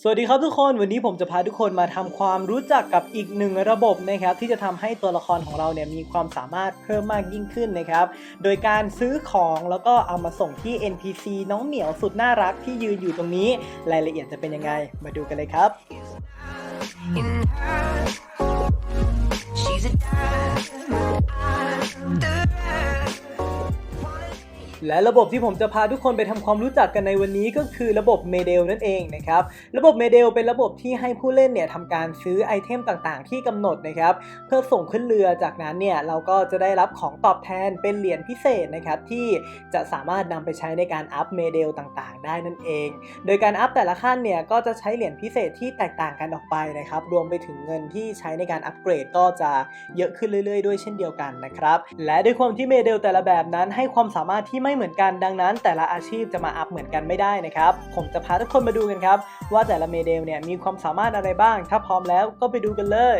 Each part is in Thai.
สวัสดีครับทุกคนวันนี้ผมจะพาทุกคนมาทำความรู้จักกับอีกหนึ่งระบบนะครับที่จะทำให้ตัวละครของเราเนี่ยมีความสามารถเพิ่มมากยิ่งขึ้นนะครับ โดยการซื้อของแล้วก็เอามาส่งที่ NPC น้องเหมียวสุดน่ารักที่ยืนอยู่ตรงนี้ รายละเอียดจะเป็นยังไง มาดูกันเลยครับ She's a dime. และระบบที่ผมจะพาทุกคนไปทำความรู้จักกันในวันนี้ก็คือระบบเมเดลนั่นเองนะครับระบบเมเดลเป็นระบบที่ให้ผู้เล่นเนี่ยทำการซื้อไอเทมต่างๆ ที่กำหนดนะครับเพื่อส่งขึ้นเรือจากนั้นเนี่ยเราก็จะได้รับของตอบแทนเป็นเหรียญพิเศษนะครับที่จะสามารถนำไปใช้ในการอัพเมเดลต่างๆ ได้นั่นเอง โดยการอัพแต่ละขั้นเนี่ยก็จะใช้เหรียญพิเศษที่แตกต่างกันออกไปนะครับรวมไปถึงเงินที่ใช้ในการอัปเกรดก็จะเยอะขึ้นเรื่อย ๆ ด้วยเช่นเดียวกันนะครับและด้วยความที่เมเดลแต่ละแบบนั้นให้ความสามารถที่ไม่ไม่เหมือนกันดังนั้น แต่ละอาชีพจะมาอัพเหมือนกันไม่ได้นะครับ ผมจะพาทุกคนมาดูกันครับ ว่าแต่ละเมเดลเนี่ยมีความสามารถอะไรบ้าง ถ้าพร้อมแล้วก็ไปดูกันเลย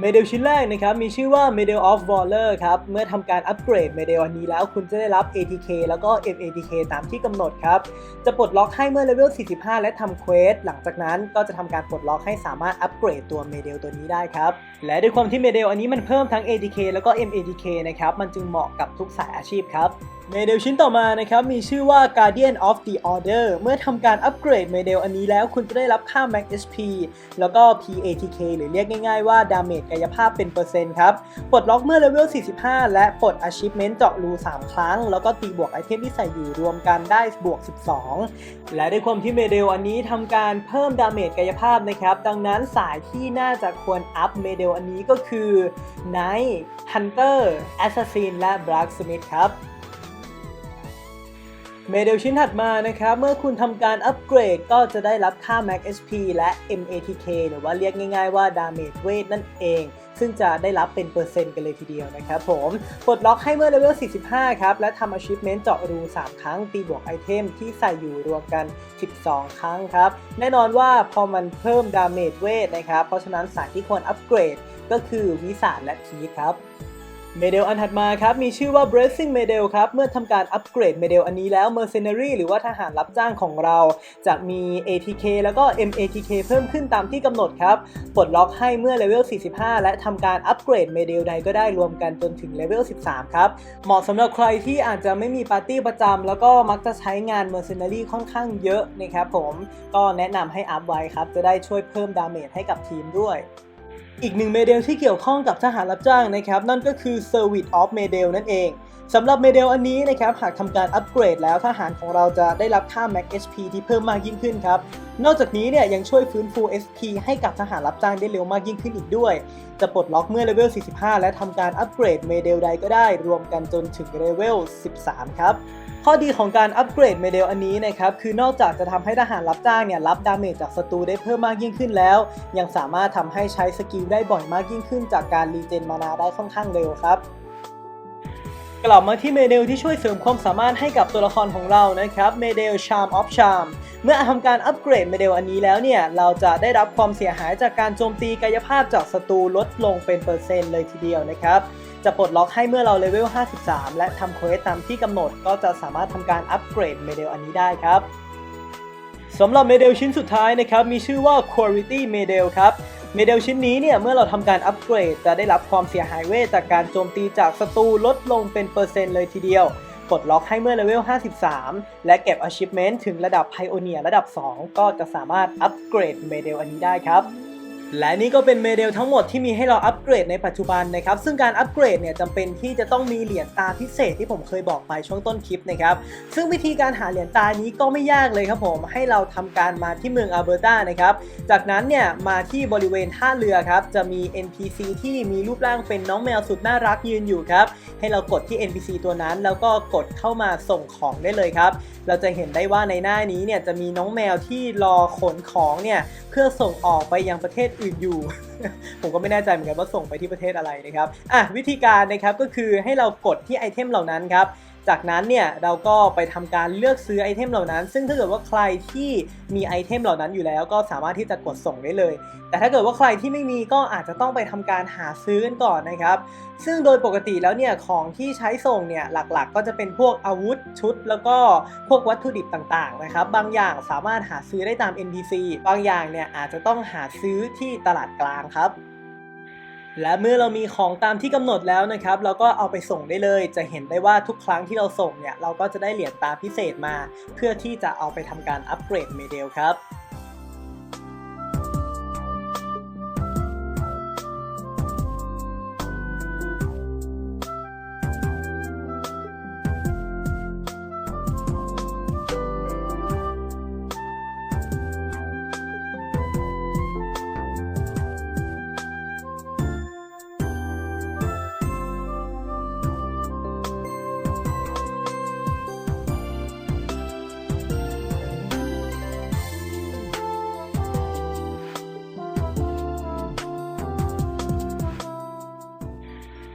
เมเดลชิ้นแรกนะครับมีชื่อว่า Medal of Valor ครับเมื่อทำการอัปเกรดเมเดลอันนี้แล้วคุณจะได้รับ ATK แล้วก็ MATK ตามที่กำหนดครับจะปลดล็อกให้เมื่อเลเวล 45 และทำเควสหลังจากนั้นก็จะทำการปลดล็อกให้สามารถอัปเกรดตัวเมเดลตัวนี้ได้ครับและด้วยความที่เมเดลอันนี้มันเพิ่มทั้ง ATK แล้วก็ MATK นะครับมันจึงเหมาะกับทุกสายอาชีพครับเมเดลชิ้นต่อมานะครับมีชื่อว่า Guardian of the Order เมื่อทำการอัปเกรดเมเดลอันนี้แล้วคุณจะได้รับค่า Max HP แล้วก็ PATK หรือเรียกง่าย ๆว่าดาเมจกายภาพเป็นเปอร์เซ็นต์ครับ ปลดล็อกเมื่อเลเวล 45 และปลด Achievement เจาะรู 3 ครั้ง แล้วก็ตีบวกไอเทมที่ใส่อยู่รวมกันได้บวก 12 และด้วยความที่เมเดลอันนี้ทำการเพิ่มดาเมจกายภาพนะครับ ดังนั้นสายที่น่าจะควรอัพเมเดลอันนี้ก็คือ Knight Hunter Assassin และ Blacksmith ครับ เมเดลชิ้นถัดมานะครับ เมื่อคุณทำการอัปเกรดก็จะได้รับค่า Max HP และ MATK หรือว่าเรียกง่ายๆว่า Damage w e i g h นั่นเอง ซึ่งจะได้รับเป็นเปอร์เซ็นต์กันเลยทีเดียวนะครับผมปลดล็อกให้เมื่อเลเวล 45 ครับ และทำ Achievement เจาะรู 3 ครั้ง ตีบวกไอเทมที่ใส่อยู่รวมกัน 12 ครั้งครับ แน่นอนว่าพอมันเพิ่ม Damage w e i g h นะครับ เพราะฉะนั้นสายที่ควรอัปเกรดก็คือวิสาและทีครับ เมเดลอันถัดมาครับ มีชื่อว่า Bracing Medal ครับ เมื่อทำการอัปเกรดเมเดลอันนี้แล้ว Mercenary หรือว่าทหารรับจ้างของเรา จะมี ATK แล้วก็ MATK เพิ่มขึ้นตามที่กำหนดครับ ปลดล็อกให้เมื่อเลเวล 45 และทำการอัปเกรดเมเดลใดก็ได้รวมกันจนถึงเลเวล 13 ครับ เหมาะสำหรับใครที่อาจจะไม่มีปาร์ตี้ประจำแล้วก็มักจะใช้งาน Mercenary ค่อนข้างเยอะนะครับผม ก็แนะนำให้อัพไว้ครับ จะได้ช่วยเพิ่มดาเมจให้กับทีมด้วย อีกหนึ่งเมเดลที่เกี่ยวข้องกับทหารรับจ้างนะครับ นั่นก็คือ Service of Medal นั่นเอง สำหรับเมเดลอันนี้นะครับหากทำการอัปเกรดแล้วทหารของเราจะได้รับค่า Max HP ที่เพิ่มมากยิ่งขึ้นครับ นอกจากนี้เนี่ยยังช่วยฟื้นฟู SP ให้กับทหารรับจ้างได้เร็วมากยิ่งขึ้นอีกด้วย จะปลดล็อกเมื่อเลเวล 45 และทำการอัปเกรดเมเดลใดก็ได้ รวมกันจนถึงเลเวล 13 ครับ ข้อดีของการอัปเกรดเมเดลอันนี้นะครับคือนอกจากจะทำให้ทหารรับจ้างเนี่ยรับดาเมจจากศัตรูได้เพิ่มมากยิ่งขึ้นแล้ว ยังสามารถทำให้ใช้สกิลได้บ่อยมากยิ่งขึ้น จากการรีเจนมานาได้ค่อนข้างเร็วครับ กลับมาที่เมเดลที่ช่วยเสริมความสามารถให้กับตัวละครของเรานะครับเมเดล Charm of Charm เมื่อทำการอัปเกรดเมเดลอันนี้แล้วเนี่ย เราจะได้รับความเสียหายจากการโจมตีกายภาพจากศัตรูลดลงเป็นเปอร์เซ็นต์เลยทีเดียวนะครับ จะปลดล็อกให้เมื่อเราเลเวล 53 และทำเควสตามที่กำหนดก็จะสามารถทำการอัปเกรดเมเดลอันนี้ได้ครับสำหรับเมเดลชิ้นสุดท้ายนะครับ มีชื่อว่า Quality Medal ครับ เมเดลชิ้นนี้เนี่ยเมื่อเราทำการอัปเกรดจะได้รับความเสียหายเวทจากการโจมตีจากศัตรูลดลงเป็นเปอร์เซ็นต์เลยทีเดียวปลดล็อกให้เมื่อเลเวล 53 และเก็บ Achievement ถึงระดับ Pioneer ระดับ 2 ก็จะสามารถอัปเกรดเมเดลอันนี้ได้ครับ และนี่ก็เป็นเมเดลทั้งหมดที่มีให้เราอัปเกรดในปัจจุบันนะครับ ซึ่งการอัปเกรดเนี่ยจำเป็นที่จะต้องมีเหรียญตาพิเศษที่ผมเคยบอกไปช่วงต้นคลิปนะครับ ซึ่งวิธีการหาเหรียญตานี้ก็ไม่ยากเลยครับผม ให้เราทำการมาที่เมืองอัลเบอร์ตานะครับ จากนั้นเนี่ยมาที่บริเวณท่าเรือครับ จะมี NPC ที่มีรูปร่างเป็นน้องแมวสุดน่ารักยืนอยู่ครับ ให้เรากดที่ NPC ตัวนั้น แล้วก็กดเข้ามาส่งของได้เลยครับ เราจะเห็นได้ว่าในหน้านี้เนี่ยจะมีน้องแมวที่รอขนของเนี่ยเพื่อส่งออกไปยังประเทศอื่นอยู่ ผมก็ไม่แน่ใจเหมือนกันว่าส่งไปที่ประเทศอะไรนะครับอะวิธีการนะครับก็คือให้เรากดที่ไอเทมเหล่านั้นครับ จากนั้นเนี่ยเราก็ไปทำการเลือกซื้อไอเทมเหล่านั้น ซึ่งถ้าเกิดว่าใครที่มีไอเทมเหล่านั้นอยู่แล้ว ก็สามารถที่จะกดส่งได้เลย แต่ถ้าเกิดว่าใครที่ไม่มีก็อาจจะต้องไปทำการหาซื้อกันก่อนนะครับ ซึ่งโดยปกติแล้วเนี่ยของที่ใช้ส่งเนี่ยหลักๆ ก็จะเป็นพวกอาวุธชุด แล้วก็พวกวัตถุดิบต่างๆนะครับ บางอย่างสามารถหาซื้อได้ตาม NPC บางอย่างเนี่ยอาจจะต้องหาซื้อที่ตลาดกลางครับ และเมื่อเรามีของตามที่กำหนดแล้วนะครับ เราก็เอาไปส่งได้เลย จะเห็นได้ว่าทุกครั้งที่เราส่งเนี่ย เราก็จะได้เหรียญตาพิเศษมา เพื่อที่จะเอาไปทำการอัปเกรดเมเดลครับ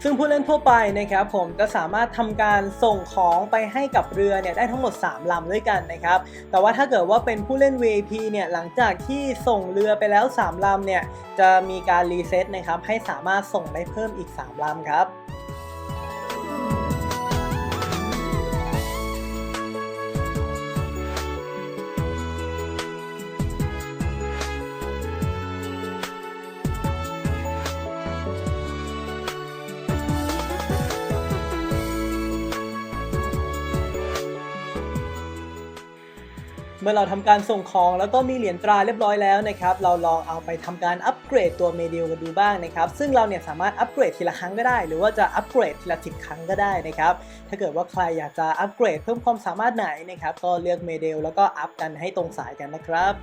ซึ่งผู้เล่นทั่วไปนะครับผมจะสามารถทำการส่งของไปให้กับเรือเนี่ยได้ทั้งหมด 3ลำด้วยกันนะครับ แต่ว่าถ้าเกิดว่าเป็นผู้เล่น VIP เนี่ยหลังจากที่ส่งเรือไปแล้ว 3ลำเนี่ยจะมีการรีเซ็ตนะครับให้สามารถส่งได้เพิ่มอีก 3ลำครับ เมื่อเราทำการส่งของแล้วก็มีเหรียญตราเรียบร้อยแล้วนะครับเราลองเอาไปทำการอัปเกรดตัวเมดิลกันดูบ้างนะครับซึ่งเราเนี่ยสามารถอัปเกรดทีละครั้งก็ได้ หรือว่าจะอัปเกรดทีละสิบครั้งก็ได้นะครับถ้าเกิดว่าใครอยากจะอัปเกรดเพิ่มความสามารถไหนนะครับก็เลือกเมดิลแล้วก็อัพกันให้ตรงสายกันนะครับ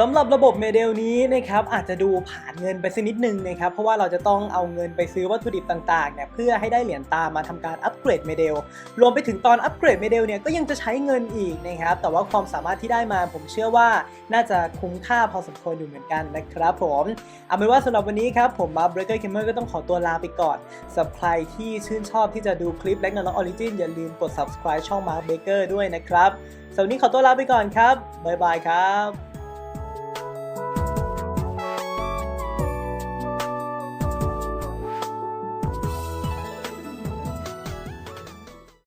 สำหรับระบบเมเดลนี้นะครับอาจจะดูผ่านเงินไปสักนิดนึงนะครับเพราะว่าเราจะต้องเอาเงินไปซื้อวัตถุดิบต่างๆเนี่ยเพื่อให้ได้เหรียญตามมาทำการอัปเกรดเมเดลรวมไปถึงตอนอัปเกรดเมเดลเนี่ยก็ยังจะใช้เงินอีกนะครับแต่ว่าความสามารถที่ได้มาผมเชื่อว่าน่าจะคุ้มค่าพอสมควรอยู่เหมือนกันนะครับผมเอาเป็นว่าสำหรับวันนี้ครับผมบัฟเบรเกอร์เคมเมอร์ก็ต้องขอตัวลาไปก่อนสำหรับใครที่ชื่นชอบที่จะดูคลิปแล็กนาล็อออริจินอย่าลืมกด subscribe ช่องมาร์เบเกอร์ด้วยนะครับสำหรับวันนี้ขอตัวลาไปก่อนครับบ๊ายบายครับ